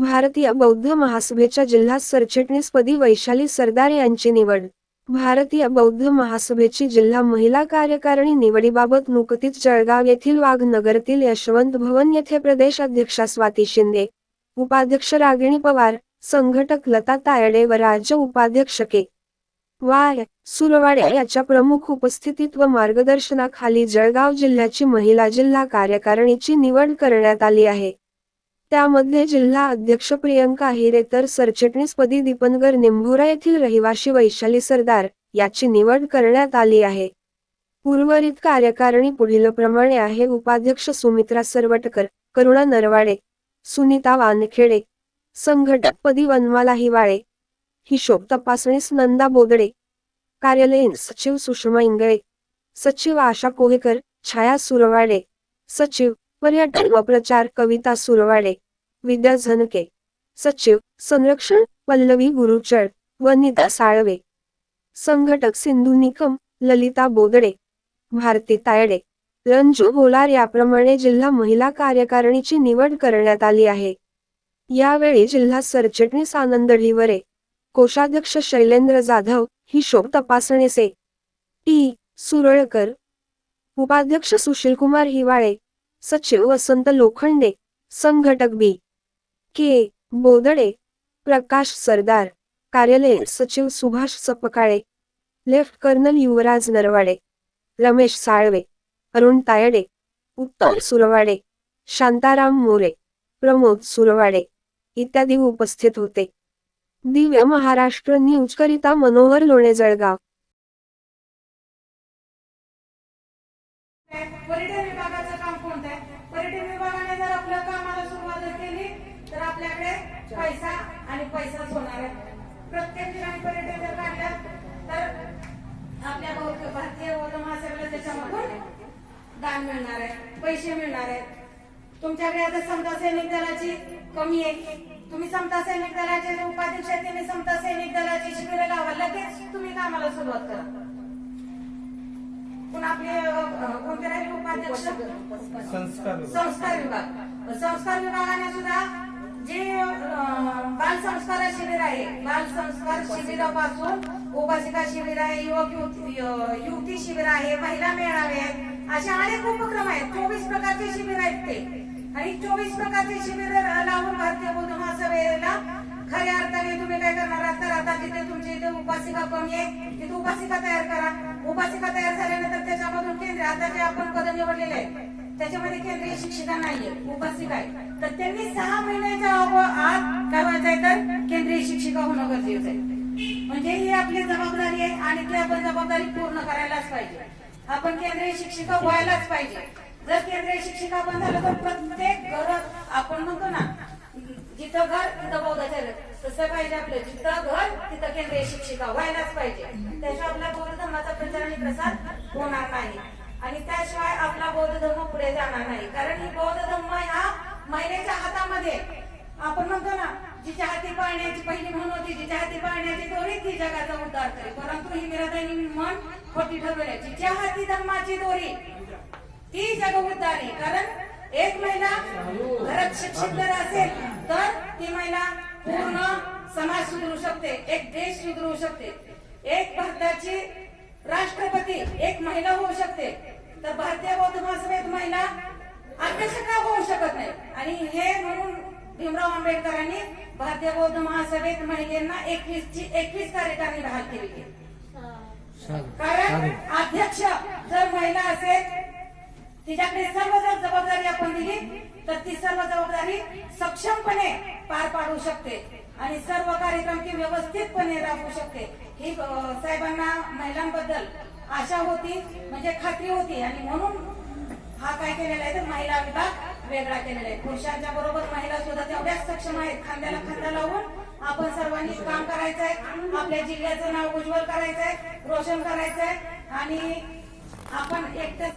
भारतीय बौद्ध महासभेच्या जिल्हा सरचिटणीसपदी वैशाली सरदार यांची निवड. भारतीय बौद्ध महासभेची जिल्हा महिला कार्यकारिणी निवडीबाबत नुकतीच जळगाव येथील वाघनगरतील यशवंत भवन येथे प्रदेश अध्यक्षा स्वाती शिंदे उपाध्यक्ष रागिणी पवार संघटक लता तायडे व राज्य उपाध्यक्ष के. वाय. सुरवाडे याच्या प्रमुख उपस्थितीत व मार्गदर्शनाखाली जळगाव जिल्ह्याची महिला जिल्हा कार्यकारिणीची निवड करण्यात आली आहे. त्यामध्ये जिल्हा अध्यक्ष प्रियंका हिरे तर सरचिटणीसपदी दीपनगर निंभोरा येथील रहिवाशी वैशाली सरदार याची निवड करण्यात आली आहे. उर्वरित कार्यकारिणी पुढीलप्रमाणे आहे उपाध्यक्ष सुमित्रा सरवटकर करुणा नरवाडे सुनीता वानखेडे संघटकपदी वनमाला हिवाळे हिशोब तपासणीस नंदा बोदडे कार्यालयीन सचिव सुषमा इंगळे सचिव आशा कोहेकर छाया सुरवाडे सचिव पर्यटन व प्रचार कविता सुरवाडे विद्या झनके सचिव संरक्षण पल्लवी गुरुचळ वनिता साळवे संघटक सिंधू निकम ललिता बोदडे भारती तायडे रंजू बोलार याप्रमाणे जिल्हा महिला कार्यकारिणीची निवड करण्यात आली आहे. यावेळी जिल्हा सरचिटणीस आनंद ढिवरे कोषाध्यक्ष शैलेंद्र जाधव हिशोब तपासणीचे टी सुरळकर उपाध्यक्ष सुशीलकुमार हिवाळे सचिव वसंत लोखंडे संघटक बी. के. बोदडे प्रकाश सरदार कार्यालय सचिव सुभाष सपकाळे लेफ्ट कर्नल युवराज नरवाडे रमेश साळवे अरुण तायडे उत्तम सुरवाडे शांताराम मोरे प्रमोद सुरवाडे इत्यादी उपस्थित होते. दिव्य महाराष्ट्र न्यूज करिता मनोहर लोणे जळगाव पर्यटन विभागाचं काम कोणतं आहे पर्यटन विभागाने जर आपल्या कामाला सुरुवात केली तर आपल्याकडे पैसा आणि पैसाच होणार आहे. प्रत्येक ठिकाणी पर्यटन जर काढलं तर आपल्या भारतीय बौद्ध महासभेला त्याच्यामधून दान मिळणार आहे पैसे मिळणार आहेत. तुमच्याकडे आता समता सैनिक दलाची कमी आहे. तुम्ही समता सैनिक दलाचे उपाध्यक्ष त्यांनी समता सैनिक दलाची शिबिर लावा लगेच तुम्ही कामाला सुरुवात करा. पण आपले कोणते राहिले उपाध्यक्ष? संस्कार विभाग. संस्कार विभाग. संस्कार विभागाने सुद्धा जे बाल संस्कार शिबिर आहे बाल संस्कार शिबिरापासून उपासिका शिबिर आहे युवक युवती शिबिर आहे महिला मेळावे आहेत असे अनेक उपक्रम आहेत. चोवीस प्रकारचे शिबिर आहेत ते. आणि चोवीस प्रकारचे शिबिर लावून भारतीय बौद्ध महासभेला खऱ्या अर्थाने तुम्ही काय करणार आहात? तर आता जिथे तुमची इथे उपासिका कमी आहे तिथे उपासिका तयार करा. उपासिका तयार झाल्यानंतर त्याच्यामधून केंद्र आता जे आपण पद निवडलेले आहे त्याच्यामध्ये केंद्रीय शिक्षिका नाहीये उपस्थित आहे तर त्यांनी सहा महिन्याच्या आत काय व्हायचंय तर केंद्रीय शिक्षिका होणं गरजेचं आहे. म्हणजे ही आपली जबाबदारी आहे आणि ती आपण जबाबदारी पूर्ण करायलाच पाहिजे. आपण केंद्रीय शिक्षिका व्हायलाच पाहिजे. जर केंद्रीय शिक्षिका आपण झालं तर प्रत्येक घर आपण म्हणतो ना जिथं घर तिथं बौद्धाचार्य तसं पाहिजे आपलं जिथं घर तिथं केंद्रीय शिक्षिका व्हायलाच पाहिजे. त्याशिवाय आपला बौद्ध धर्माचा प्रचार आणि प्रसार होणार नाही. आणि त्याशिवाय आपला बौद्ध धर्म पुढे जाणार नाही. कारण ही बौद्ध धर्म हा महिलेच्या हातामध्ये. आपण म्हणतो ना जिच्या हाती पाळण्याची पहिली म्हण होती जिच्या हाती पाळण्याची दोरी ती जगाचा उद्धार करेल. परंतु ही मिरादानी म्हण खोटी ठरवली जिच्या हाती धर्माची दोरी ती जग उद्धार. कारण एक महिला घरात शिक्षित जर असेल तर ती महिला पूर्ण समाज सुधरू शकते एक देश सुधरू शकते. एक भारताची राष्ट्रपती एक महिला होऊ शकते. तर भारतीय बौद्ध महासभेत महिला अध्यक्ष का होऊ शकत नाही? आणि हे म्हणून भीमराव आंबेडकरांनी भारतीय बौद्ध महासभेत महिलांना एकवीस ची एकवीस कार्यकारिणी बहाल केली कारण अध्यक्ष जर महिला असेल तिच्याकडे सर्व जर जबाबदारी आपण दिली. तर ती सर्व जबाबदारी सक्षमपणे पार पाडू शकते आणि सर्व कार्यक्रम ती व्यवस्थितपणे राबवू शकते. ही साहेबांना महिलांबद्दल आशा होती म्हणजे खात्री होती आणि म्हणून हा काय केलेला आहे तर महिला विभाग वेगळा केलेला आहे. पुरुषांच्या बरोबर महिला सुद्धा तेवढ्याच सक्षम आहेत. खांद्याला खांदा लावून आपण सर्वांनी काम करायचं आहे. आपल्या जिल्ह्याचं नाव उज्ज्वल करायचं आहे रोशन करायचं आहे आणि आपण एकटं